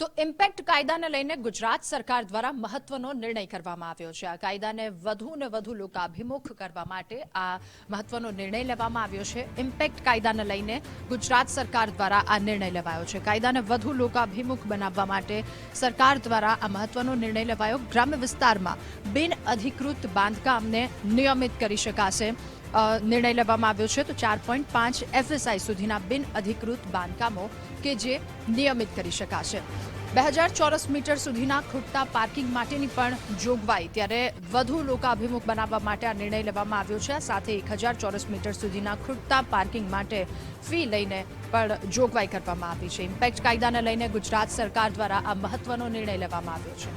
તો ઇમ્પેક્ટ કાયદાને લઈને ગુજરાત સરકાર દ્વારા મહત્વનો નિર્ણય કરવામાં આવ્યો છે. આ કાયદાને વધુ ને વધુ લોકાભિમુખ કરવા માટે આ મહત્વનો નિર્ણય લેવામાં આવ્યો છે. ઇમ્પેક્ટ કાયદાને લઈને ગુજરાત સરકાર દ્વારા આ નિર્ણય લેવાયો છે. કાયદાને વધુ લોકાભિમુખ બનાવવા માટે સરકાર દ્વારા આ મહત્વનો નિર્ણય લેવાયો. ગ્રામ્ય વિસ્તારમાં બિન અધિકૃત બાંધકામને નિયમિત કરી શકાશે. નિર્ણય લેવામાં આવ્યો છે તો ચાર પોઈન્ટ પાંચ એફએસઆઈ સુધીના બિન અધિકૃત બાંધકામો કે જે નિયમિત કરી શકાશે. બે હજાર ચોરસ મીટર સુધીના ખૂટતા પાર્કિંગ માટેની પણ જોગવાઈ. ત્યારે વધુ લોકાભિમુખ બનાવવા માટે આ નિર્ણય લેવામાં આવ્યો છે. સાથે એક હજાર ચોરસ મીટર સુધીના ખૂટતા પાર્કિંગ માટે ફી લઈને પણ જોગવાઈ કરવામાં આવી છે. ઇમ્પેક્ટ કાયદાને લઈને ગુજરાત સરકાર દ્વારા આ મહત્વનો નિર્ણય લેવામાં આવ્યો છે.